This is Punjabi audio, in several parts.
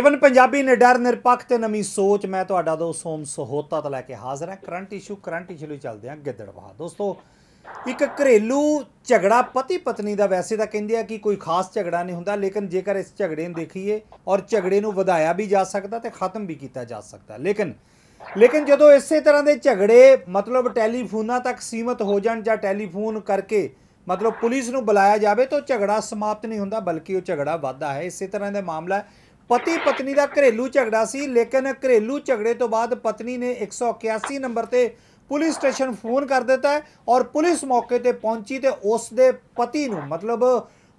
ਏਵਨ ਪੰਜਾਬੀ ਨਿਡਰ ਨਿਰਪੱਖ ਤੇ ਨਵੀਂ ਸੋਚ, ਮੈਂ ਤੁਹਾਡਾ ਦੋਸਤ ਸੋਮ ਸਹੋਤਾ ਤੋਂ ਲੈ ਕੇ ਹਾਜ਼ਰ ਹਾਂ। ਕਰੰਟ ਇਸ਼ੂ ਕਰੰਟ ਇਸ਼ੂ ਲਈ ਚੱਲਦੇ ਹਾਂ ਗਿੱਦੜਵਾਹ ਦੋਸਤੋ, ਇੱਕ ਘਰੇਲੂ ਝਗੜਾ ਪਤੀ ਪਤਨੀ ਦਾ ਵੈਸੇ ਤਾਂ ਕਹਿੰਦੇ ਆ ਕਿ ਕੋਈ ਖਾਸ ਝਗੜਾ ਨਹੀਂ ਹੁੰਦਾ, ਲੇਕਿਨ ਜੇਕਰ ਇਸ ਝਗੜੇ ਨੂੰ ਦੇਖੀਏ ਔਰ ਝਗੜੇ ਨੂੰ ਵਧਾਇਆ ਵੀ ਜਾ ਸਕਦਾ ਤੇ ਖਤਮ ਵੀ ਕੀਤਾ ਜਾ ਸਕਦਾ। ਲੇਕਿਨ ਲੇਕਿਨ ਜਦੋਂ ਇਸੇ ਤਰ੍ਹਾਂ ਦੇ ਝਗੜੇ, ਮਤਲਬ ਟੈਲੀਫੋਨਾਂ ਤੱਕ ਸੀਮਤ ਹੋ ਜਾਣ ਜਾਂ ਟੈਲੀਫੋਨ ਕਰਕੇ ਮਤਲਬ ਪੁਲਿਸ ਨੂੰ ਬੁਲਾਇਆ ਜਾਵੇ ਤਾਂ ਝਗੜਾ ਸਮਾਪਤ ਨਹੀਂ ਹੁੰਦਾ, ਬਲਕਿ ਉਹ ਝਗੜਾ ਵੱਧਦਾ ਹੈ। ਇਸੇ ਤਰ੍ਹਾਂ ਦਾ ਮਾਮਲਾ ਪਤੀ ਪਤਨੀ ਦਾ ਘਰੇਲੂ ਝਗੜਾ ਸੀ, ਲੇਕਿਨ ਘਰੇਲੂ ਝਗੜੇ ਤੋਂ ਬਾਅਦ ਪਤਨੀ ਨੇ 181 ਨੰਬਰ ਤੇ ਪੁਲਿਸ ਸਟੇਸ਼ਨ ਫੋਨ ਕਰ ਦਿੱਤਾ ਹੈ ਔਰ ਪੁਲਿਸ ਮੌਕੇ ਤੇ ਪਹੁੰਚੀ ਤੇ ਉਸ ਦੇ ਪਤੀ ਨੂੰ, ਮਤਲਬ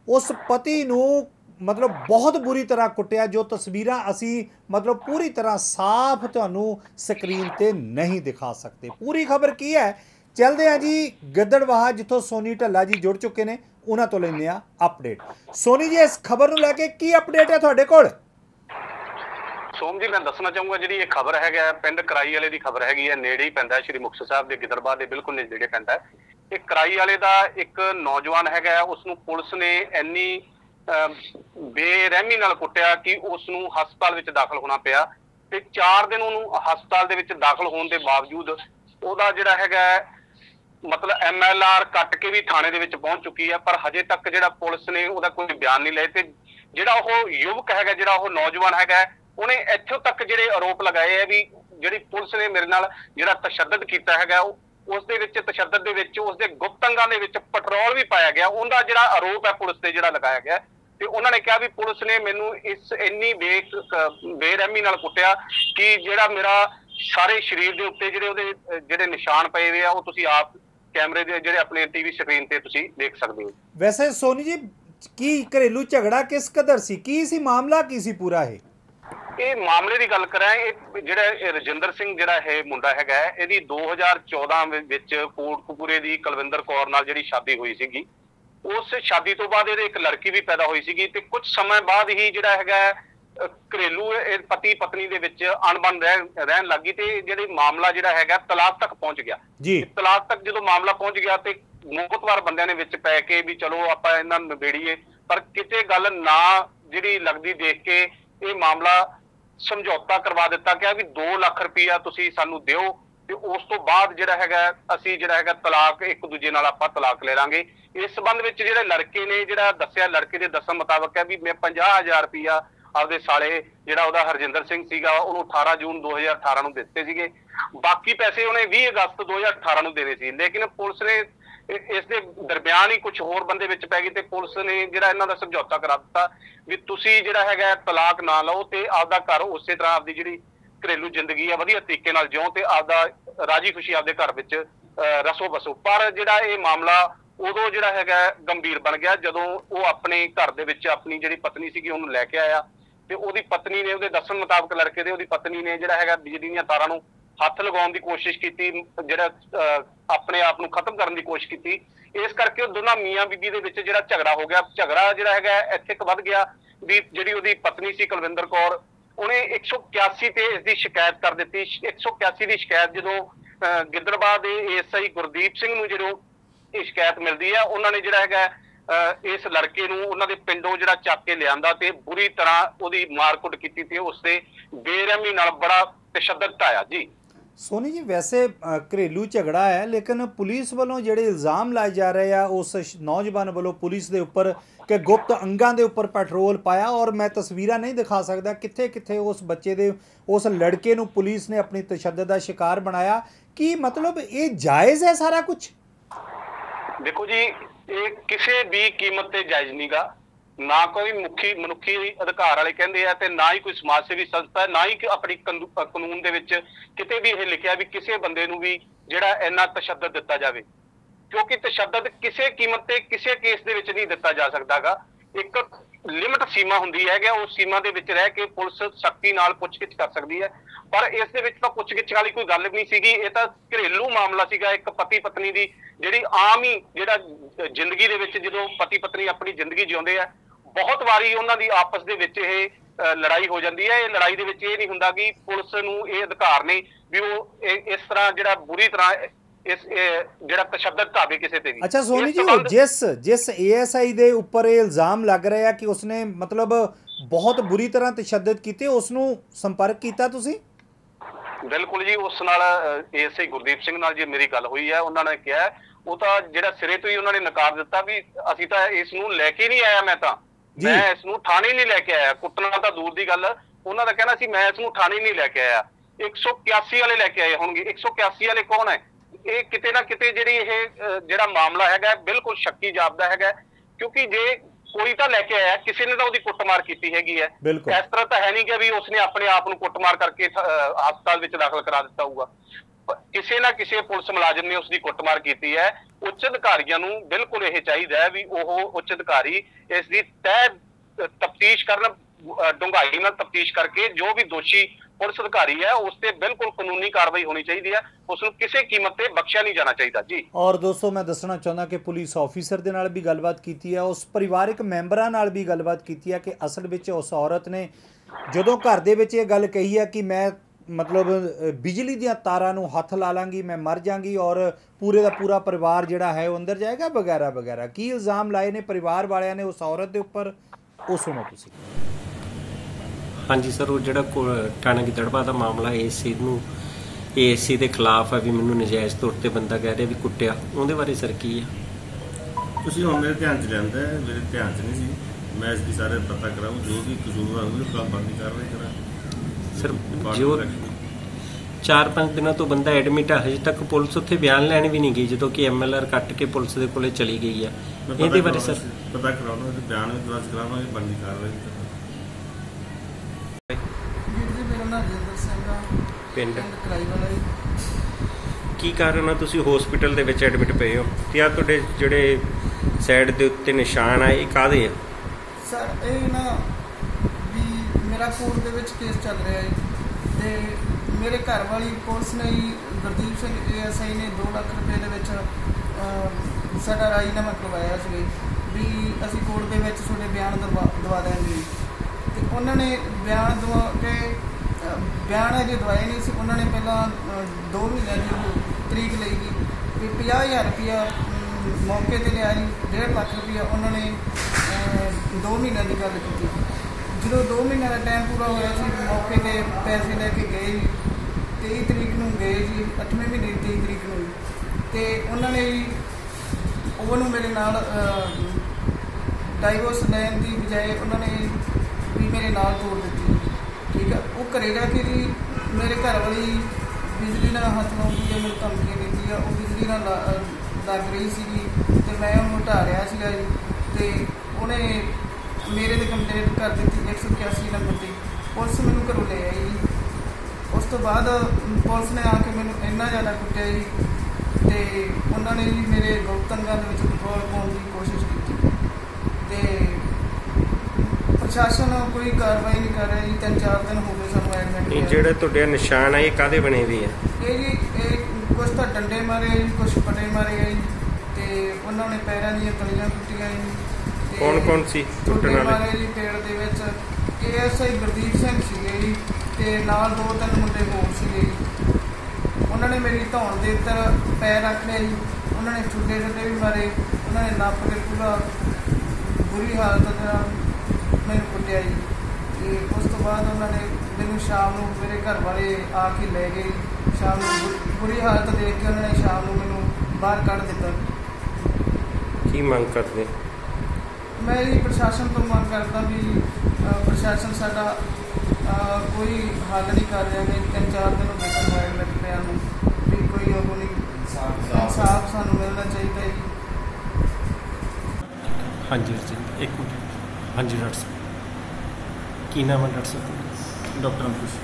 ਉਸ ਪਤੀ ਨੂੰ, ਮਤਲਬ ਬਹੁਤ ਬੁਰੀ ਤਰ੍ਹਾਂ ਕੁੱਟਿਆ, ਜੋ ਤਸਵੀਰਾਂ ਅਸੀਂ, ਮਤਲਬ ਪੂਰੀ ਤਰ੍ਹਾਂ ਸਾਫ਼ ਤੁਹਾਨੂੰ ਸਕਰੀਨ ਤੇ ਨਹੀਂ ਦਿਖਾ ਸਕਦੇ। ਪੂਰੀ ਖਬਰ ਕੀ ਹੈ? ਚਲਦੇ ਆ ਜੀ, ਗਿੱਦੜਵਾਹਾ, ਜਿੱਥੋਂ ਸੋਨੀ ਢੱਲਾ ਜੀ ਜੁੜ ਚੁੱਕੇ ਨੇ, ਉਹਨਾਂ ਤੋਂ ਲੈਂਦੇ ਆ ਅਪਡੇਟ ਸੋਨੀ ਜੀ, ਇਸ ਖਬਰ ਨੂੰ ਲੈ ਕੇ ਕੀ ਅਪਡੇਟ ਹੈ ਤੁਹਾਡੇ ਕੋਲ? ਸੋਮ ਜੀ ਮੈਂ ਦੱਸਣਾ ਚਾਹੂੰਗਾ ਜਿਹੜੀ ਇਹ ਖਬਰ ਹੈਗਾ ਪਿੰਡ ਕਰਾਈ ਵਾਲੇ ਦੀ ਖਬਰ ਹੈਗੀ ਹੈ ਨੇੜੇ ਹੀ ਪੈਂਦਾ ਸ਼੍ਰੀ ਮੁਕਤਸਰ ਸਾਹਿਬ ਦੇ ਗਿੱਦੜਬਾਹ ਦੇ ਬਿਲਕੁਲ ਨੇੜੇ ਪੈਂਦਾ ਇਹ ਕਰਾਈ ਵਾਲੇ ਦਾ ਇੱਕ ਨੌਜਵਾਨ ਹੈਗਾ ਹੈ, ਉਸ ਨੂੰ ਪੁਲਿਸ ਨੇ ਇੰਨੀ ਅਮ, ਬੇਰਹਿਮੀ ਨਾਲ ਕੁੱਟਿਆ ਕਿ ਉਸ ਨੂੰ ਹਸਪਤਾਲ ਵਿੱਚ ਦਾਖਲ ਹੋਣਾ ਪਿਆ ਤੇ 4 ਦਿਨ ਉਹਨੂੰ ਹਸਪਤਾਲ ਦੇ ਵਿੱਚ ਦਾਖਲ ਹੋਣ ਦੇ ਬਾਵਜੂਦ ਉਹਦਾ ਜਿਹੜਾ ਹੈਗਾ ਹੈ, ਮਤਲਬ ਐਮਐਲਆਰ ਕੱਟ ਕੇ ਵੀ ਥਾਣੇ ਦੇ ਵਿੱਚ ਪਹੁੰਚ ਚੁੱਕੀ ਹੈ ਪਰ ਹਜੇ ਤੱਕ ਜਿਹੜਾ ਪੁਲਿਸ ਨੇ ਉਹਦਾ ਕੋਈ ਬਿਆਨ ਨਹੀਂ ਲਏ ਤੇ ਜਿਹੜਾ ਉਹ ਯੁਵਕ ਹੈਗਾ ਜਿਹੜਾ ਉਹ ਨੌਜਵਾਨ ਹੈਗਾ ਉਹਨੇ ਇੱਥੋਂ ਤੱਕ ਜਿਹੜੇ ਆਰੋਪ ਲਗਾਏ ਆ ਵੀ ਜਿਹੜੀ ਪੁਲਿਸ ਨੇ ਮੇਰੇ ਨਾਲ ਜਿਹੜਾ ਤਸ਼ੱਦਦ ਕੀਤਾ ਹੈਗਾ, ਉਹ ਉਸ ਦੇ ਵਿੱਚ, ਤਸ਼ੱਦਦ ਦੇ ਵਿੱਚ, ਉਸ ਦੇ ਗੁਪਤ ਅੰਗਾਂ ਦੇ ਵਿੱਚ ਪੈਟਰੋਲ ਵੀ ਪਾਇਆ ਗਿਆ। ਉਹਦਾ ਜਿਹੜਾ ਆਰੋਪ ਹੈ ਪੁਲਿਸ ਤੇ ਜਿਹੜਾ ਲਗਾਇਆ ਗਿਆ ਤੇ ਉਹਨਾਂ ਨੇ ਕਿਹਾ ਵੀ ਪੁਲਿਸ ਨੇ ਮੈਨੂੰ ਇਸ ਇੰਨੀ ਬੇ ਬੇਰਹਿਮੀ ਨਾਲ ਕੁੱਟਿਆ ਕਿ ਜਿਹੜਾ ਮੇਰਾ ਸਾਰੇ ਸਰੀਰ ਦੇ ਉੱਤੇ ਜਿਹੜੇ ਉਹਦੇ, ਜਿਹੜੇ ਨਿਸ਼ਾਨ ਪਏ ਹੋਏ ਆ, ਉਹ ਤੁਸੀਂ ਆਪ ਕੈਮਰੇ ਦੇ, ਜਿਹੜੇ ਆਪਣੇ ਟੀਵੀ ਸਕਰੀਨ ਤੇ ਤੁਸੀਂ ਦੇਖ ਸਕਦੇ ਹੋ। ਵੈਸੇ ਸੋਨੀ ਜੀ, ਕੀ ਘਰੇਲੂ ਝਗੜਾ ਕਿਸ ਕਦਰ ਸੀ? ਕੀ ਸੀ? ਮਾਮਲਾ ਕੀ ਸੀ ਪੂਰਾ ਇਹ? ਇਹ ਮਾਮਲੇ ਦੀ ਗੱਲ ਕਰਾਂ ਇਹ ਜਿਹੜਾ ਰਜਿੰਦਰ ਸਿੰਘ ਜਿਹੜਾ ਇਹ ਮੁੰਡਾ ਹੈਗਾ ਇਹਦੀ 2014 ਵਿ- ਵਿੱਚ ਕੋਟਕਪੂਰੇ ਦੀ ਕੁਲਵਿੰਦਰ ਕੌਰ ਨਾਲ ਜਿਹੜੀ ਸ਼ਾਦੀ ਹੋਈ ਸੀਗੀ ਉਸ ਸ਼ਾਦੀ ਤੋਂ ਬਾਅਦ ਇਹਦੇ ਇੱਕ ਲੜਕੀ ਵੀ ਪੈਦਾ ਹੋਈ ਸੀਗੀ ਤੇ ਕੁਝ ਸਮੇਂ ਬਾਅਦ ਹੀ ਜਿਹੜਾ ਹੈਗਾ ਘਰੇਲੂ ਪਤੀ ਪਤਨੀ ਦੇ ਵਿੱਚ ਅਣਬਣ ਰਹਿ- ਰਹਿਣ ਲੱਗੀ ਤੇ ਜਿਹੜੇ ਮਾਮਲਾ ਜਿਹੜਾ ਹੈਗਾ ਤਲਾਕ ਤੱਕ ਪਹੁੰਚ ਗਿਆ। ਜੀ। ਤਲਾਕ ਤੱਕ ਜਦੋਂ ਮਾਮਲਾ ਪਹੁੰਚ ਗਿਆ ਤੇ ਮੋਹਤਵਾਰ ਬੰਦਿਆਂ ਦੇ ਵਿੱਚ ਪੈ ਕੇ ਵੀ ਚਲੋ ਆਪਾਂ ਇਹਨਾਂ ਨੂੰ ਨਿਬੇੜੀਏ ਪਰ ਕਿਤੇ ਗੱਲ ਨਾ ਜਿਹੜੀ ਲੱਗਦੀ ਦੇਖ ਕੇ ਇਹ ਮਾਮਲਾ ਸਮਝੌਤਾ ਕਰਵਾ ਦਿੱਤਾ ਗਿਆ ਵੀ 2 ਲੱਖ ਰੁਪਇਆ ਤੁਸੀਂ ਸਾਨੂੰ ਦਿਓ ਤੇ ਉਸ ਤੋਂ ਬਾਅਦ ਜਿਹੜਾ ਹੈਗਾ, ਅਸੀਂ ਜਿਹੜਾ ਹੈਗਾ ਤਲਾਕ ਇੱਕ ਦੂਜੇ ਨਾਲ ਆਪਾਂ ਤਲਾਕ ਲੈ ਲਾਂਗੇ। ਇਸ ਸੰਬੰਧ ਵਿੱਚ ਜਿਹੜੇ ਲੜਕੇ ਨੇ, ਜਿਹੜਾ ਦੱਸਿਆ ਲੜਕੇ ਦੇ ਦੱਸਣ ਮੁਤਾਬਕ ਹੈ ਵੀ ਮੈਂ 50000 ਰੁਪਇਆ ਆਪਦੇ ਸਾਲੇ ਜਿਹੜਾ ਉਹਦਾ ਹਰਜਿੰਦਰ ਸਿੰਘ ਸੀਗਾ, ਉਹਨੂੰ 18 ਜੂਨ 2018 ਨੂੰ ਦਿੱਤੇ ਸੀਗੇ। ਬਾਕੀ ਪੈਸੇ ਉਹਨੇ 20 ਅਗਸਤ 2018 ਨੂੰ ਦੇਣੇ ਸੀ। ਲੇਕਿਨ ਪੁਲਿਸ ਨੇ ਇਸ ਦੇ ਦਰਮਿਆਨ ਹੀ ਕੁਝ ਹੋਰ ਬੰਦੇ ਵਿੱਚ ਪੈ ਗਏ ਤੇ ਪੁਲਿਸ ਨੇ ਜਿਹੜਾ ਇਹਨਾਂ ਦਾ ਸਮਝੌਤਾ ਕਰਾ ਦਿੱਤਾ ਵੀ ਤੁਸੀਂ ਜਿਹੜਾ ਹੈਗਾ ਤਲਾਕ ਨਾ ਲਓ ਤੇ ਆਪਦਾ ਘਰ ਉਸੇ ਤਰ੍ਹਾਂ ਆਪਦੀ ਜਿਹੜੀ ਘਰੇਲੂ ਜ਼ਿੰਦਗੀ ਆ ਵਧੀਆ ਤਰੀਕੇ ਨਾਲ ਜਿਉਂ ਤੇ ਆਪਦਾ ਰਾਜੀ ਖੁਸ਼ੀ ਆਪਦੇ ਘਰ ਵਿੱਚ ਅਹ, ਰਸੋ ਬਸੋ ਪਰ ਜਿਹੜਾ ਇਹ ਮਾਮਲਾ ਉਦੋਂ ਜਿਹੜਾ ਹੈਗਾ ਗੰਭੀਰ ਬਣ ਗਿਆ ਜਦੋਂ ਉਹ ਆਪਣੇ ਘਰ ਦੇ ਵਿੱਚ ਆਪਣੀ ਜਿਹੜੀ ਪਤਨੀ ਸੀਗੀ ਉਹਨੂੰ ਲੈ ਕੇ ਆਇਆ ਤੇ ਉਹਦੀ ਪਤਨੀ ਨੇ ਉਹਦੇ ਦੱਸਣ ਮੁਤਾਬਕ ਲੜਕੇ ਦੇ ਉਹਦੀ ਪਤਨੀ ਨੇ ਜਿਹੜਾ ਹੈਗਾ ਬਿਜਲੀ ਦੀਆਂ ਤਾਰਾਂ ਨੂੰ ਹੱਥ ਲਗਾਉਣ ਦੀ ਕੋਸ਼ਿਸ਼ ਕੀਤੀ ਜਿਹੜਾ ਅਹ, ਆਪਣੇ ਆਪ ਨੂੰ ਖਤਮ ਕਰਨ ਦੀ ਕੋਸ਼ਿਸ਼ ਕੀਤੀ। ਇਸ ਕਰਕੇ ਉਹ ਦੋਨਾਂ ਮੀਆਂ ਬੀਬੀ ਦੇ ਵਿੱਚ ਜਿਹੜਾ ਝਗੜਾ ਹੋ ਗਿਆ। ਝਗੜਾ ਜਿਹੜਾ ਹੈਗਾ ਇੱਥੇ ਕੁ ਵੱਧ ਗਿਆ ਵੀ ਜਿਹੜੀ ਉਹਦੀ ਪਤਨੀ ਸੀ ਕੁਲਵਿੰਦਰ ਕੌਰ ਉਹਨੇ 181 ਤੇ ਇਸ ਦੀ ਸ਼ਿਕਾਇਤ ਕਰ ਦਿੱਤੀ। 181 ਦੀ ਸ਼ਿਕਾਇਤ ਜਦੋਂ ਅਹ, ਗਿੱਦੜਬਾਹ ਦੇ ਏਐਸਆਈ ਗੁਰਦੀਪ ਸਿੰਘ ਨੂੰ ਜਦੋਂ ਇਹ ਸ਼ਿਕਾਇਤ ਮਿਲਦੀ ਹੈ ਉਹਨਾਂ ਨੇ ਜਿਹੜਾ ਹੈਗਾ ਅਹ, ਇਸ ਲੜਕੇ ਨੂੰ ਉਹਨਾਂ ਦੇ ਪਿੰਡੋਂ ਜਿਹੜਾ ਚੱਕ ਕੇ ਲਿਆਂਦਾ ਤੇ ਬੁਰੀ ਤਰ੍ਹਾਂ ਉਹਦੀ ਮਾਰਕੁੱਟ ਕੀਤੀ ਤੇ ਉਸ ਦੇ ਬੇਰਹਿਮੀ ਨਾਲ ਬੜਾ ਤਸ਼ੱਦਦ ਢਾਇਆ। ਜੀ। ਸੋਨੀ ਜੀ, ਵੈਸੇ ਘਰੇਲੂ ਝਗੜਾ ਹੈ, ਲੇਕਿਨ ਪੁਲਿਸ ਵੱਲੋਂ ਜਿਹੜੇ ਇਲਜ਼ਾਮ ਲਾਏ ਜਾ ਰਹੇ ਆ, ਉਸ ਨੌਜਵਾਨ ਵੱਲੋਂ ਪੁਲਿਸ ਦੇ ਉੱਪਰ ਕਿ ਗੁਪਤ ਅੰਗਾਂ ਦੇ ਉੱਪਰ ਪੈਟਰੋਲ ਪਾਇਆ ਔਰ ਮੈਂ ਤਸਵੀਰਾਂ ਨਹੀਂ ਦਿਖਾ ਸਕਦਾ ਕਿੱਥੇ ਕਿੱਥੇ ਉਸ ਬੱਚੇ ਦੇ, ਉਸ ਲੜਕੇ ਨੂੰ ਪੁਲਿਸ ਨੇ ਆਪਣੀ ਤਸ਼ੱਦਦ ਦਾ ਸ਼ਿਕਾਰ ਬਣਾਇਆ। ਕੀ ਮਤਲਬ ਇਹ ਜਾਇਜ਼ ਹੈ ਸਾਰਾ ਕੁਝ ਦੇਖੋ ਜੀ, ਇਹ ਕਿਸੇ ਵੀ ਕੀਮਤ ਤੇ ਜਾਇਜ਼ ਨਹੀਂਗਾ ਨਾ ਕੋਈ ਮੁਖੀ, ਮਨੁੱਖੀ ਅਧਿਕਾਰ ਵਾਲੇ ਕਹਿੰਦੇ ਆ ਤੇ ਨਾ ਹੀ ਕੋਈ ਸਮਾਜ ਸੇਵੀ ਸੰਸਥਾ, ਨਾ ਹੀ ਕਿ ਆਪਣੀ ਕੰਦੂ- ਕਾਨੂੰਨ ਦੇ ਵਿੱਚ ਕਿਤੇ ਵੀ ਇਹ ਲਿਖਿਆ ਵੀ ਕਿਸੇ ਬੰਦੇ ਨੂੰ ਵੀ ਜਿਹੜਾ ਇੰਨਾ ਤਸ਼ੱਦਦ ਦਿੱਤਾ ਜਾਵੇ। ਕਿਉਂਕਿ ਤਸ਼ੱਦਦ ਕਿਸੇ ਕੀਮਤ ਤੇ, ਕਿਸੇ ਕੇਸ ਦੇ ਵਿੱਚ ਨਹੀਂ ਦਿੱਤਾ ਜਾ ਸਕਦਾਗਾ। ਇੱਕ ਲਿਮਟ ਸੀਮਾ ਹੁੰਦੀ ਹੈ ਕਿ ਉਸ ਸੀਮਾ ਦੇ ਵਿੱਚ ਰਹਿ ਕੇ ਪੁਲਿਸ ਸਖਤੀ ਨਾਲ ਪੁੱਛਗਿੱਛ ਕਰ ਸਕਦੀ ਹੈ। ਪਰ ਇਸ ਦੇ ਵਿੱਚ ਤਾਂ ਪੁੱਛਗਿੱਛ ਵਾਲੀ ਕੋਈ ਗੱਲ ਨਹੀਂ ਸੀਗੀ, ਇਹ ਤਾਂ ਘਰੇਲੂ ਮਾਮਲਾ ਸੀਗਾ, ਇੱਕ ਪਤੀ ਪਤਨੀ ਦੀ, ਜਿਹੜੀ ਆਮ ਹੀ ਜਿਹੜਾ ਜ਼ਿੰਦਗੀ ਦੇ ਵਿੱਚ ਜਦੋਂ ਪਤੀ ਪਤਨੀ ਆਪਣੀ ਜ਼ਿੰਦਗੀ ਜਿਉਂਦੇ ਆ, ਬਹੁਤ ਵਾਰੀ ਉਹਨਾਂ ਦੀ ਆਪਸ ਦੇ ਵਿੱਚ ਇਹ ਲੜਾਈ ਹੋ ਜਾਂਦੀ ਹੈ। ਇਹ ਲੜਾਈ ਦੇ ਵਿੱਚ ਇਹ ਨਹੀਂ ਹੁੰਦਾ ਕਿ ਪੁਲਿਸ ਨੂੰ ਇਹ ਅਧਿਕਾਰ ਨਹੀਂ ਵੀ ਉਹ ਇਹ- ਇਸ ਤਰ੍ਹਾਂ ਜਿਹੜਾ ਬੁਰੀ ਤਰ੍ਹਾਂ ਇਸ ਜਿਹੜਾ ਤਸ਼ੱਦਦ ਢਾਵੇ ਕਿਸੇ ਤੇ ਵੀ ਅੱਛਾ ਸੋਨੀ ਜੀ ਜਿਸ ਜਿਸ ਏਐਸਆਈ ਦੇ ਉੱਪਰ ਇਹ ਇਲਜ਼ਾਮ ਲੱਗ ਰਿਹਾ ਕਿ ਉਸਨੇ ਮਤਲਬ ਬਹੁਤ ਬੁਰੀ ਤਰ੍ਹਾਂ ਤਸ਼ੱਦਦ ਕੀਤੇ ਉਸ ਨੂੰ ਸੰਪਰਕ ਕੀਤਾ ਤੁਸੀਂ? ਬਿਲਕੁਲ ਜੀ ਉਸ ਨਾਲ ਏਐਸਆਈ ਗੁਰਦੀਪ ਸਿੰਘ ਨਾਲ ਜੇ ਮੇਰੀ ਗੱਲ ਹੋਈ ਹੈ ਉਹਨਾਂ ਨੇ ਕਿਹਾ ਉਹ ਤਾਂ ਜਿਹੜਾ ਸਿਰੇ ਤੋਂ ਹੀ ਉਹਨਾਂ ਨੇ ਨਕਾਰ ਦਿੱਤਾ ਵੀ ਅਸੀਂ ਤਾਂ ਇਸ ਨੂੰ ਲੈ ਕੇ ਨਹੀਂ ਆਇਆ ਮੈਂ ਤਾਂ। ਮੈਂ ਇਸ ਨੂੰ ਥਾਣੇ ਨਹੀਂ ਲੈ ਕੇ ਆਇਆ। ਕੁੱਟਣਾ ਤਾਂ ਦੂਰ ਦੀ ਗੱਲ ਉਹਨਾਂ ਦਾ ਕਹਿਣਾ ਸੀ ਮੈਂ ਇਸ ਨੂੰ ਥਾਣੇ ਨਹੀਂ ਲੈ ਕੇ ਆਇਆ। 181 ਵਾਲੇ ਲੈ ਕੇ ਆਏ ਹੋਣਗੇ। 181 ਵਾਲੇ ਕੌਣ ਹੈ? ਇਹ ਕਿਤੇ ਨਾ ਕਿਤੇ ਜਿਹੜੀ ਇਹ ਜਿਹੜਾ ਮਾਮਲਾ ਹੈਗਾ ਬਿਲਕੁਲ ਸ਼ੱਕੀ ਜਾਪਦਾ ਹੈਗਾ ਕਿਉਂਕਿ ਜੇ ਕੋਈ ਤਾਂ ਲੈ ਕੇ ਆਇਆ ਕਿਸੇ ਨੇ ਤਾਂ ਉਹਦੀ ਕੁੱਟਮਾਰ ਕੀਤੀ ਹੈਗੀ ਹੈ। ਇਸ ਤਰ੍ਹਾਂ ਤਾਂ ਹੈ ਨਹੀਂ ਕਿ ਵੀ ਉਸਨੇ ਆਪਣੇ ਆਪ ਨੂੰ ਕੁੱਟਮਾਰ ਕਰਕੇ ਹਸਪਤਾਲ ਵਿੱਚ ਦਾਖਲ ਕਰਾ ਦਿੱਤਾ ਹੋਊਗਾ। ਕਿਸੇ ਨਾ ਕਿਸੇ ਪੁਲਿਸ ਮੁਲਾਜ਼ਮ ਨੇ ਉਸ ਦੀ ਕੁੱਟਮਾਰ ਕੀਤੀ ਹੈ। ਉੱਚ ਅਧਿਕਾਰੀਆਂ ਨੂੰ ਬਿਲਕੁਲ ਇਹ ਚਾਹੀਦਾ ਹੈ ਵੀ ਉਹ ਉੱਚ ਅਧਿਕਾਰੀ ਇਸ ਦੀ ਤਹਿ ਤਫਤੀਸ਼ ਕਰਨ ਡੂੰਘਾਈ ਨਾਲ ਤਫਤੀਸ਼ ਕਰਕੇ ਜੋ ਵੀ ਦੋਸ਼ੀ ਪੁਲਿਸ ਅਧਿਕਾਰੀ ਹੈ, ਉਸ ਤੇ ਬਿਲਕੁਲ ਕਾਨੂੰਨੀ ਕਾਰਵਾਈ ਹੋਣੀ ਚਾਹੀਦੀ ਹੈ। ਉਸ ਨੂੰ ਕਿਸੇ ਕੀਮਤ ਤੇ ਬਖਸ਼ਿਆ ਨਹੀਂ ਜਾਣਾ ਚਾਹੀਦਾ, ਜੀ। ਔਰ ਦੋਸਤੋ, ਮੈਂ ਦੱਸਣਾ ਚਾਹੁੰਦਾ ਕਿ ਪੁਲਿਸ ਆਫੀਸਰ ਦੇ ਨਾਲ ਵੀ ਗੱਲਬਾਤ ਕੀਤੀ ਹੈ, ਉਸ ਪਰਿਵਾਰਕ ਮੈਂਬਰਾਂ ਨਾਲ ਵੀ ਗੱਲਬਾਤ ਕੀਤੀ ਹੈ ਕਿ ਅਸਲ ਵਿੱਚ ਉਸ ਔਰਤ ਨੇ ਜਦੋਂ ਘਰ ਦੇ ਵਿੱਚ ਇਹ ਗੱਲ ਕਹੀ ਹੈ ਕਿ ਮੈਂ ਮਤਲਬ ਬਿਜਲੀ ਦੀਆਂ ਤਾਰਾਂ ਨੂੰ ਹੱਥ ਲਾ ਲਾਂਗੀ, ਮੈਂ ਮਰ ਜਾਾਂਗੀ ਔਰ ਪੂਰੇ ਦਾ ਪੂਰਾ ਪਰਿਵਾਰ ਜਿਹੜਾ ਹੈ ਉਹ ਅੰਦਰ ਜਾਏਗਾ, ਵਗੈਰਾ ਵਗੈਰਾ। ਕੀ ਇਲਜ਼ਾਮ ਲਾਏ ਨੇ ਪਰਿਵਾਰ ਵਾਲਿਆਂ ਨੇ ਉਸ ਔਰਤ ਦੇ ਉੱਪਰ? ਉਹ ਸੁਣੋ ਤੁਸੀਂ। ਹਾਂਜੀ ਸਰ ਉਹ ਜਿਹੜਾ ਥਾਣਾ ਗਿੱਦੜਬਾਹ ਦਾ ਮਾਮਲਾ ਏਸੀ ਨੂੰ ਏਸੀ ਦੇ ਖਿਲਾਫ ਹੈ ਵੀ ਮੈਨੂੰ ਨਜਾਇਜ਼ ਤੌਰ ਤੇ ਬੰਦਾ ਕਹਿ ਰਿਹਾ ਵੀ ਕੁੱਟਿਆ। ਉਹਦੇ ਬਾਰੇ ਸਰ ਕੀ ਹੈ ਤੁਸੀਂ ਹੁਣ ਮੇਰੇ ਧਿਆਨ ਚ ਲਿਆਂਦਾ ਹੈ, ਮੇਰੇ ਧਿਆਨ ਚ ਨਹੀਂ ਸੀ। ਮੈਂ ਇਸ ਦੀ ਸਾਰੇ ਪਤਾ ਕਰਾਉਂ ਜੋ ਵੀ ਕਸੂਰਵਾਰ ਹੋਵੇ ਉਹ ਬੰਦੀ ਕਾਰਵਾਈ ਕਰਾਂ। ਸਰ ਜੋ Election। 4-5 ਦਿਨਾਂ ਤੋਂ ਬੰਦਾ ਐਡਮਿਟ ਹੈ ਹਜੇ ਤੱਕ ਪੁਲਿਸ ਉੱਥੇ ਬਿਆਨ ਲੈਣ ਵੀ ਨਹੀਂ ਗਈ ਜਦੋਂ ਕਿ ਐਮਐਲਆਰ ਕੱਟ ਕੇ ਪੁਲਿਸ ਦੇ ਕੋਲੇ ਚਲੀ ਗਈ ਪਤਾ ਇਹਦੇ ਬਾਰੇ ਸਰ ਪਤਾ ਕਰਾਉਣਾ ਤੇ ਬਿਆਨ ਵੀ ਦਰਜ ਕਰਾਵਾਂਗੇ ਬੰਦੀ ਕਾਰਵਾਈ ਕਰਾਂਗੇ ਪਿੰਡ? ਕਰਾਈ ਵਾਲਾ ਜੀ। ਕੀ ਕਾਰਨ ਆ? ਤੁਸੀਂ ਹਸਪੀਟਲ ਦੇ ਵਿੱਚ ਐਡਮਿਟ ਪਏ ਹੋ। ਤੇ ਆ ਤੁਹਾਡੇ ਜਿਹੜੇ ਸਾਈਡ ਦੇ ਉੱਤੇ ਨਿਸ਼ਾਨ ਆ ਇਹ ਕਾਦੇ ਆ? ਸਰ ਇਹ ਨਾ ਵੀ ਮੇਰਾ ਕੋਰਟ ਦੇ ਵਿੱਚ ਕੇਸ ਚੱਲ ਰਿਹਾ ਹੈ ਤੇ ਮੇਰੇ ਘਰ ਵਾਲੀ ਪੁਲਿਸ ਨੇ ਹੀ ਗੁਰਦੀਪ ਸਿੰਘ ਏਐਸਆਈ ਨੇ 2 ਲੱਖ ਰੁਪਏ ਦੇ ਵਿੱਚ ਸਾਡਾ ਰਾਜੀਨਾਮਾ ਕਰਵਾਇਆ ਸੀ ਵੀ ਅਸੀਂ ਕੋਰਟ ਦੇ ਵਿੱਚ ਤੁਹਾਡੇ ਬਿਆਨ ਦਵਾ ਦੇਵਾਂਗੇ ਤੇ ਉਹਨਾਂ ਨੇ ਬਿਆਨ ਦਵਾ ਕੇ ਬਿਆਨ ਅਜੇ ਦਵਾਏ ਨਹੀਂ ਸੀ। ਉਹਨਾਂ ਨੇ ਪਹਿਲਾਂ 2 ਮਹੀਨਿਆਂ ਦੀ ਉਹ ਤਰੀਕ ਲਈ ਗਈ ਵੀ 50000 ਰੁਪਇਆ ਮੌਕੇ ਤੇ ਲਿਆ ਜੀ 1.5 ਲੱਖ ਰੁਪਇਆ ਉਹਨਾਂ ਨੇ 2 ਮਹੀਨਿਆਂ ਦੀ ਗੱਲ ਕੀਤੀ। ਜਦੋਂ 2 ਮਹੀਨਿਆਂ ਦਾ ਟਾਈਮ ਪੂਰਾ ਹੋਇਆ ਸੀ, ਮੌਕੇ ਤੇ ਪੈਸੇ ਲੈ ਕੇ ਗਏ ਜੀ 23 ਤਰੀਕ ਨੂੰ ਗਏ ਜੀ 8ਵੇਂ ਮਹੀਨੇ ਦੀ 23 ਤਰੀਕ ਨੂੰ। ਜੀ। ਤੇ ਉਹਨਾਂ ਨੇ ਜੀ ਉਹਨੂੰ ਮੇਰੇ ਨਾਲ ਡਾਈਵੋਰਸ ਲੈਣ ਦੀ ਬਜਾਏ ਉਹਨਾਂ ਨੇ ਵੀ ਮੇਰੇ ਨਾਲ ਤੋੜ ਦਿੱਤੀ। ਉਹ ਘਰੇ ਜਾ ਕੇ ਜੀ ਮੇਰੇ ਘਰ ਵਾਲੀ ਬਿਜਲੀ ਨਾਲ ਹੱਥ ਲਾਉਂਦੀ ਹੈ ਮੈਨੂੰ ਧਮਕੀ ਦਿੱਤੀ ਆ, ਉਹ ਬਿਜਲੀ ਨਾਲ ਲਾ- ਲੱਗ ਰਹੀ ਸੀਗੀ ਤੇ ਮੈਂ ਉਹਨੂੰ ਹਟਾ ਰਿਹਾ ਸੀਗਾ ਜੀ ਤੇ ਉਹਨੇ ਮੇਰੇ ਤੇ ਕੰਪਲੇਂਟ ਕਰ ਦਿੱਤੀ 181 ਨੰਬਰ ਤੇ। ਪੁਲਿਸ ਮੈਨੂੰ ਘਰੋਂ ਲੈ ਆਈ ਜੀ। ਉਸ ਤੋਂ ਬਾਅਦ ਪੁਲਿਸ ਨੇ ਆ ਕੇ ਮੈਨੂੰ ਇੰਨਾ ਜ਼ਿਆਦਾ ਕੁੱਟਿਆ ਜੀ ਤੇ ਉਹਨਾਂ ਨੇ ਜੀ ਮੇਰੇ ਗੁਪਤੰਗਾਂ ਦੇ ਵਿੱਚ ਕੰਟਰੋਲ ਪਾਉਣ ਦੀ ਕੋਸ਼ਿਸ਼ ਕੀਤੀ ਤੇ ਪ੍ਰਸ਼ਾਸਨ ਕੋਈ ਕਾਰਵਾਈ ਨਹੀਂ ਕਰ ਰਿਹਾ ਜੀ ਤਿੰਨ ਚਾਰ ਦਿਨ ਹੋ ਗਏ ਸਾਨੂੰ ਐਡਮਿਟ ਇਹ ਜਿਹੜੇ ਤੁਹਾਡੇ ਨਿਸ਼ਾਨ ਆ ਇਹ ਕਾਦੇ ਬਣੇ ਹੋਏ ਆ? ਇਹ ਜੀ ਇਹ ਕੁਛ ਤਾਂ ਡੰਡੇ ਮਾਰੇ ਜੀ ਕੁਛ ਪਟੇ ਮਾਰੇ ਆ ਜੀ ਤੇ ਉਹਨਾਂ ਨੇ ਪੈਰਾਂ ਦੀਆਂ ਤਲੀਆਂ ਟੁੱਟੀਆਂ ਜੀ ਤੇ ਕੌਣ ਕੌਣ ਸੀ ਟੁੱਟਣ ਟੁੱਟੇ ਵਾਲੇ? ਮਾਰੇ ਜੀ ਪੇੜ ਦੇ ਵਿੱਚ। ਏਐਸਆਈ ਗੁਰਦੀਪ ਸਿੰਘ ਸੀਗੇ ਜੀ ਤੇ ਨਾਲ ਦੋ ਤਿੰਨ ਮੁੰਡੇ ਹੋਰ ਸੀਗੇ ਜੀ। ਉਹਨਾਂ ਨੇ ਮੇਰੀ ਧੌਣ ਦੇ ਉੱਤੇ ਪੈਰ ਰੱਖ ਲਿਆ ਜੀ ਉਹਨਾਂ ਨੇ ਛੁੱਟੇ ਛੁੱਟੇ ਵੀ ਮਾਰੇ ਉਹਨਾਂ ਨੇ ਨੱਪ ਕੇ ਪੂਰਾ ਬੁਰੀ ਹਾਲਤ ਦੇ ਮੈਨੂੰ ਕੁੱਟਿਆ ਜੀ। ਤੇ ਉਸ ਤੋਂ ਬਾਅਦ ਉਹਨਾਂ ਨੇ ਮੈਨੂੰ ਸ਼ਾਮ ਨੂੰ ਮੇਰੇ ਘਰ ਵਾਲੇ ਆ ਕੇ ਲੈ ਗਏ। ਸ਼ਾਮ ਨੂੰ ਬੁ- ਬੁਰੀ ਹਾਲਤ ਦੇਖ ਕੇ ਉਹਨਾਂ ਨੇ ਸ਼ਾਮ ਨੂੰ ਮੈਨੂੰ ਬਾਹਰ ਕੱਢ ਦਿੱਤਾ। ਕੀ ਮੰਗ ਕਰਦੇ? ਮੈਂ ਇਹ ਪ੍ਰਸ਼ਾਸਨ ਤੋਂ ਮੰਗ ਕਰਦਾ ਵੀ ਪ੍ਰਸ਼ਾਸਨ ਸਾਡਾ ਕੋਈ ਹੱਲ ਨਹੀਂ ਕਰ ਰਿਹਾ ਵੀ ਤਿੰਨ ਚਾਰ ਦਿਨ ਹੋ ਗਏ ਸਾਨੂੰ ਲੱਗ ਪਿਆ ਨੂੰ। ਵੀ ਕੋਈ ਉਹ ਨਹੀਂ। ਇਨਸਾਫ ਸਾਨੂੰ ਮਿਲਣਾ ਚਾਹੀਦਾ ਹੈ ਜੀ। ਹਾਂਜੀ ਜੀ ਇੱਕ ਮਿੰਟ। ਹਾਂਜੀ ਡਾਕਟਰ ਸਾਹਿਬ। ਕੀ ਨਾਮ ਹੈ ਡਾਕਟਰ ਸਾਹਿਬ? ਡਾਕਟਰ ਅੰਕੁਸ਼।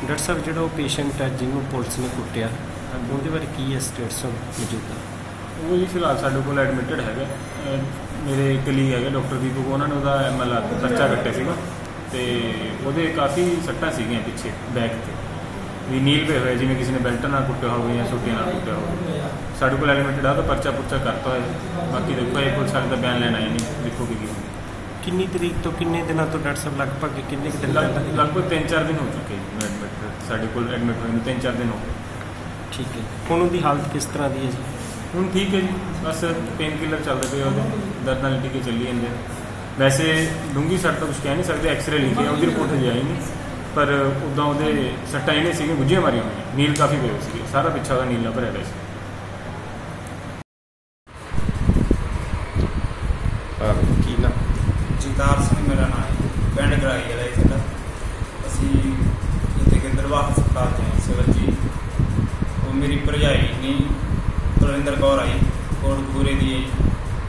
ਡਾਕਟਰ ਸਾਹਿਬ ਜਿਹੜਾ ਉਹ ਪੇਸ਼ੈਂਟ ਹੈ ਜਿਹਨੂੰ ਪੁਲਿਸ ਨੇ ਕੁੱਟਿਆ ਉਹਦੇ ਬਾਰੇ ਕੀ ਹੈ ਸਟੇਟਸ ਮੌਜੂਦਾ? ਉਹ ਜੀ ਫਿਲਹਾਲ ਸਾਡੇ ਕੋਲ ਐਡਮਿਟਡ ਹੈਗਾ। ਮੇਰੇ ਕਲੀ ਹੈਗੇ ਡਾਕਟਰ ਦੀਪਕ ਉਹਨਾਂ ਨੇ ਉਹਦਾ ਐਮਐਲ ਬੱਚਾ ਕੱਟਿਆ ਸੀਗਾ। ਤੇ ਉਹਦੇ ਕਾਫੀ ਸੱਟਾਂ ਸੀਗੀਆਂ ਪਿੱਛੇ ਬੈਕ ਤੇ। ਵੀ ਨੀਲ ਪਏ ਹੋਏ ਜਿਵੇਂ ਕਿਸੇ ਨੇ ਬੈਲਟ ਨਾਲ ਕੁੱਟਿਆ ਹੋਵੇ ਜਾਂ ਛੁੱਟੀਆਂ ਨਾਲ ਕੁੱਟਿਆ ਹੋਵੇ। ਸਾਡੇ ਕੋਲ ਐਡਮਿਟਡ ਆ ਤਾਂ ਪਰਚਾ ਪੁਰਚਾ ਕਰਤਾ ਹੋਇਆ। ਬਾਕੀ ਦੇਖੋ ਇਹ ਕੋਲ ਸਾਡੇ ਦਾ ਬਿਆਨ ਲੈਣ ਆਏ ਨਹੀਂ ਦੇਖੋ ਕੀ ਕੀ। ਕਿੰਨੀ ਤਰੀਕ ਤੋਂ ਕਿੰਨੇ ਦਿਨਾਂ ਤੋਂ ਡਾਕਟਰ ਸਾਹਿਬ ਲਗਭਗ ਕਿੰਨੇ ਦਿਨ ਲਗਭਗ 3-4 ਦਿਨ ਹੋ ਚੁੱਕੇ ਜੀ ਐਡਮਿਟ ਸਾਡੇ ਕੋਲ ਐਡਮਿਟ ਹੋਏ ਨੂੰ 3-4 ਦਿਨ ਹੋ ਗਏ। ਠੀਕ ਹੈ। ਹੁਣ ਉਹਦੀ ਹਾਲਤ ਕਿਸ ਤਰ੍ਹਾਂ ਦੀ ਹੈ ਜੀ? ਹੁਣ ਠੀਕ ਹੈ ਜੀ। ਬਸ ਪੇਨ ਕਿਲਰ ਚੱਲਦੇ ਪਏ ਉਹਦੇ। ਦਰਦ ਨਾਲ ਟੀਕੇ ਚੱਲੀ ਜਾਂਦੇ ਵੈਸੇ ਡੂੰਗੀ ਸੱਟ ਤਾਂ ਕੁਝ ਕਹਿ ਨਹੀਂ ਸਕਦੇ। ਐਕਸ-ਰੇ ਲਿਖੀ ਹੈ ਉਹਦੀ ਰਿਪੋਰਟ ਹਜੇ ਆਈ ਨਹੀਂ। ਪਰ ਉਦਾਂ ਉਹਦੇ ਸੱਟਾਂ ਇਹਨੇ ਸੀਗੇ ਗੁੱਝੀਆਂ ਮਾਰੀਆਂ ਹੋਈਆਂ। ਨੀਲ ਕਾਫੀ ਹੋਏ ਸੀਗੇ। ਸਾਰਾ ਪਿੱਛਾ ਉਹਦਾ ਨੀਲ ਭਰਿਆ ਹੋਇਆ ਸੀ। ਭਰਜਾਈ ਨੇ ਕੁਲਵਿੰਦਰ ਕੌਰ ਆਈ ਕੋਟਕਪੂਰੇ ਦੀ ਹੈ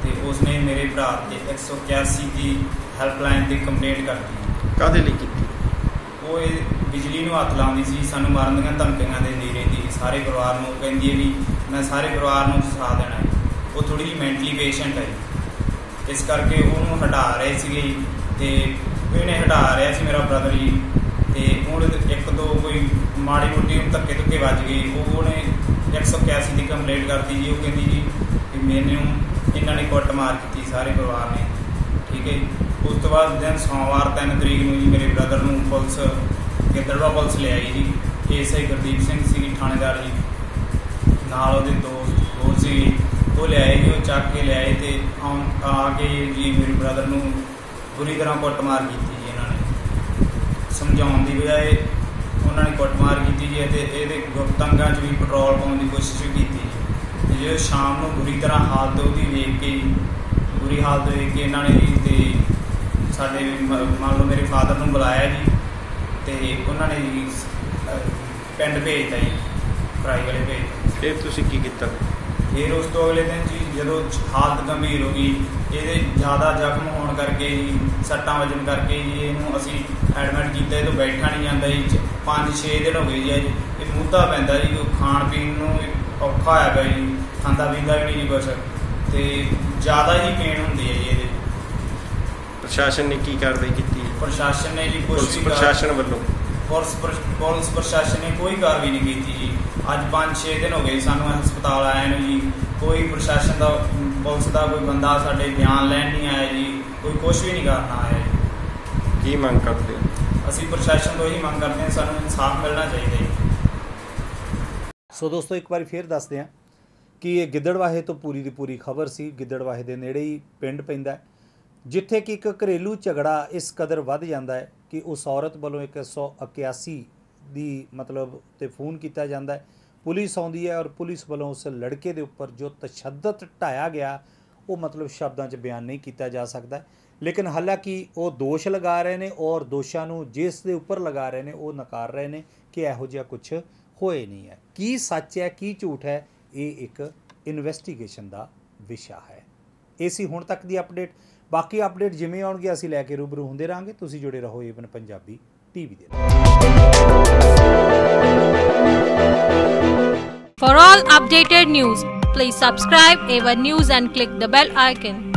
ਤੇ ਉਸਨੇ ਮੇਰੇ ਭਰਾ ਤੇ 181 ਦੀ ਹੈਲਪਲਾਈਨ ਤੇ ਕੰਪਲੇਂਟ ਕਰਤੀ ਕਾਦੇ ਲਈ ਕੀਤੀ? ਉਹ ਇਹ ਬਿਜਲੀ ਨੂੰ ਹੱਥ ਲਾਉਂਦੀ ਸੀ ਸਾਨੂੰ ਮਾਰਨ ਦੀਆਂ ਧਮਕੀਆਂ ਦਿੰਦੀ ਰਹਿੰਦੀ ਸੀ ਸਾਰੇ ਪਰਿਵਾਰ ਨੂੰ ਕਹਿੰਦੀ ਹੈ ਵੀ ਮੈਂ ਸਾਰੇ ਪਰਿਵਾਰ ਨੂੰ ਫਸਾ ਦੇਣਾ ਹੈ। ਉਹ ਥੋੜੀ ਜਿਹੀ ਮੈਂਟਲੀ ਪੇਸ਼ੈਂਟ ਹੈ। ਇਸ ਕਰਕੇ ਉਹਨੂੰ ਹਟਾ ਰਹੇ ਸੀਗੇ ਤੇ ਇਹਨੇ ਹਟਾ ਰਿਹਾ ਸੀ ਮੇਰਾ ਬ੍ਰਦਰ ਜੀ ਤੇ ਹੁਣ ਇੱਕ ਦੋ ਕੋਈ ਮਾੜੀ ਮੋਟੀ ਧੱਕੇ ਧੁੱਕੇ ਵੱਜ ਗਏ ਉਹ ਉਹਨੇ 181 ਦੀ ਕੰਪਲੇਂਟ ਕਰਤੀ ਜੀ, ਉਹ ਕਹਿੰਦੀ ਜੀ ਕਿ ਮੈਨੂੰ ਇਹਨਾਂ ਨੇ ਕੁੱਟ ਮਾਰ ਕੀਤੀ, ਸਾਰੇ ਪਰਿਵਾਰ ਨੇ। ਠੀਕ ਹੈ ਜੀ। ਉਸ ਤੋਂ ਬਾਅਦ ਦਿਨ ਸੋਮਵਾਰ 3 ਤਰੀਕ ਨੂੰ ਜੀ ਮੇਰੇ ਬ੍ਰਦਰ ਨੂੰ ਪੁਲਿਸ, ਗਿੱਦੜਵਾ ਪੁਲਿਸ ਲੈ ਆਈ ਜੀ। ਏਐਸਆਈ ਗੁਰਦੀਪ ਸਿੰਘ ਸੀ ਥਾਣੇਦਾਰ ਜੀ। ਨਾਲ ਉਹਦੇ ਦੋਸਤ ਹੋਰ ਸੀ ਉਹ ਲੈ ਆਏ ਜੀ, ਉਹ ਚੱਕ ਕੇ ਲੈ ਆਏ ਤੇ ਆ ਕੇ ਜੀ ਮੇਰੇ ਬ੍ਰਦਰ ਨੂੰ ਬੁਰੀ ਤਰ੍ਹਾਂ ਕੁੱਟਮਾਰ ਕੀਤੀ ਜੀ ਇਹਨਾਂ ਨੇ। ਸਮਝਾਉਣ ਦੀ ਬਜਾਏ ਉਹਨਾਂ ਨੇ ਕੁੱਟਮਾਰ ਕੀਤੀ ਜੀ ਅਤੇ ਇਹਦੇ ਗੁਪਤੰਗਾਂ 'ਚ ਵੀ ਪੈਟਰੋਲ ਪਾਉਣ ਦੀ ਕੋਸ਼ਿਸ਼ ਵੀ ਕੀਤੀ ਜੀ। ਤੇ ਜਦੋਂ ਸ਼ਾਮ ਨੂੰ ਬੁਰੀ ਤਰ੍ਹਾਂ ਹਾਲਤ ਉਹਦੀ ਵੇਖ ਕੇ ਜੀ, ਬੁਰੀ ਹਾਲਤ ਵੇਖ ਕੇ ਇਹਨਾਂ ਨੇ ਜੀ ਤੇ ਸਾਡੇ ਮੰਨ ਲਓ ਮੇਰੇ ਫਾਦਰ ਨੂੰ ਬੁਲਾਇਆ ਜੀ ਤੇ ਉਹਨਾਂ ਨੇ ਜੀ ਪਿੰਡ ਭੇਜਤਾ ਜੀ ਫਰਾਈ ਵਾਲੇ ਭੇਜ ਫਿਰ ਤੁਸੀਂ ਕੀ ਕੀਤਾ? ਫਿਰ ਉਸ ਤੋਂ ਅਗਲੇ ਦਿਨ ਜੀ ਜਦੋਂ ਹਾਲਤ ਗੰਭੀਰ ਹੋ ਗਈ ਇਹਦੇ ਜ਼ਿਆਦਾ ਜ਼ਖਮ ਹੋਣ ਕਰਕੇ ਜੀ ਸੱਟਾਂ ਵਜਨ ਕਰਕੇ ਜੀ ਇਹਨੂੰ ਅਸੀਂ ਐਡਮਿਟ ਕੀਤਾ ਇਹ ਤੋਂ ਬੈਠਾ ਨਹੀਂ ਜਾਂਦਾ ਜੀ 5-6 ਦਿਨ ਹੋ ਗਏ ਜੀ ਇਹ ਮੁੱਦਾ ਪੈਂਦਾ ਜੀ ਕੋਈ ਖਾਣ ਪੀਣ ਨੂੰ ਔਖਾ ਹੋਇਆ ਪਿਆ ਜੀ ਖਾਂਦਾ ਪੀਂਦਾ ਵੀ ਨਹੀਂ ਜੀ ਕੁਛ। ਤੇ ਜ਼ਿਆਦਾ ਹੀ ਪੇਨ ਹੁੰਦੀ ਹੈ ਜੀ ਇਹਦੇ ਪ੍ਰਸ਼ਾਸਨ ਨੇ ਕੀ ਕਾਰਵਾਈ ਕੀਤੀ? ਪ੍ਰਸ਼ਾਸਨ ਨੇ ਜੀ ਕਰ- ਪ੍ਰਸ਼ਾਸਨ ਵੱਲੋਂ। ਪੁਲਿਸ ਪੁਲਿਸ ਪ੍ਰਸ਼ਾਸਨ ਨੇ ਕੋਈ ਕਾਰਵਾਈ ਨਹੀਂ ਕੀਤੀ ਜੀ। ਅੱਜ 5-6 ਦਿਨ ਹੋ ਗਏ ਸਾਨੂੰ ਹਸਪਤਾਲ ਆਏ ਨੂੰ ਜੀ। ਕੋਈ ਪ੍ਰਸ਼ਾਸਨ ਦਾ ਪੁਲਿਸ ਦਾ ਕੋਈ ਬੰਦਾ ਸਾਡੇ ਬਿਆਨ ਲੈਣ ਨਹੀਂ ਆਇਆ ਜੀ। ਕੋਈ ਕੁਝ ਵੀ ਨਹੀਂ ਕਰਨ ਆਇਆ ਜੀ। ਕੀ ਮੰਗ ਕਰਦੇ ਹੋ? ਅਸੀਂ ਪ੍ਰਸ਼ਾਸਨ ਤੋਂ ਇਹੀ ਮੰਗ ਕਰਦੇ ਹਾਂ ਸਾਨੂੰ ਇਨਸਾਫ ਮਿਲਣਾ ਚਾਹੀਦਾ ਜੀ। ਸੋ ਦੋਸਤੋ ਇੱਕ ਵਾਰੀ ਫੇਰ ਦੱਸਦੇ ਹਾਂ ਕਿ ਇਹ ਗਿੱਦੜਵਾਹੇ ਤੋਂ ਪੂਰੀ ਦੀ ਪੂਰੀ ਖਬਰ ਸੀ। ਗਿੱਦੜਵਾਹੇ ਦੇ ਨੇੜੇ ਹੀ ਪਿੰਡ ਪੈਂਦਾ ਹੈ। ਜਿੱਥੇ ਕਿ ਇੱਕ ਘਰੇਲੂ ਝਗੜਾ ਇਸ ਕਦਰ ਵੱਧ ਜਾਂਦਾ ਹੈ ਕਿ ਉਸ ਔਰਤ ਵੱਲੋਂ 181 ਦੀ ਮਤਲਬ ਤੇ ਫੋਨ ਕੀਤਾ ਜਾਂਦਾ ਹੈ। ਪੁਲਿਸ ਆਉਂਦੀ ਹੈ ਔਰ ਪੁਲਿਸ ਵੱਲੋਂ ਉਸ ਲੜਕੇ ਦੇ ਉੱਪਰ ਜੋ ਤਸ਼ੱਦਦ ਢਾਇਆ ਗਿਆ, ਉਹ ਮਤਲਬ ਸ਼ਬਦਾਂ 'ਚ ਬਿਆਨ ਨਹੀਂ ਕੀਤਾ ਜਾ ਸਕਦਾ ਲੇਕਿਨ ਹਾਲਾਂਕਿ ਉਹ ਦੋਸ਼ ਲਗਾ ਰਹੇ ਨੇ ਔਰ ਦੋਸ਼ਾਂ ਨੂੰ ਜਿਸ ਦੇ ਉੱਪਰ ਲਗਾ ਰਹੇ ਨੇ, ਉਹ ਨਕਾਰ ਰਹੇ ਨੇ ਕਿ ਇਹੋ ਜਿਹਾ ਕੁਝ ਹੋਏ ਨਹੀਂ ਹੈ। ਕੀ ਸੱਚ ਹੈ, ਕੀ ਝੂਠ ਹੈ, ਇਹ ਇੱਕ ਇਨਵੈਸਟੀਗੇਸ਼ਨ ਦਾ ਵਿਸ਼ਾ ਹੈ। ਇਹ ਸੀ ਹੁਣ ਤੱਕ ਦੀ ਅਪਡੇਟ ਬਾਕੀ ਅਪਡੇਟ ਜਿਵੇਂ ਆਉਣਗੇ ਅਸੀਂ ਲੈ ਕੇ ਰੂਬਰੂ ਹੁੰਦੇ ਰਾਂਗੇ ਤੁਸੀਂ ਜੁੜੇ ਰਹੋ ਏਵਨ ਪੰਜਾਬੀ ਟੀਵੀ ਦੇ ਨਾਲ For all updated news, please subscribe Ava News and click the bell icon.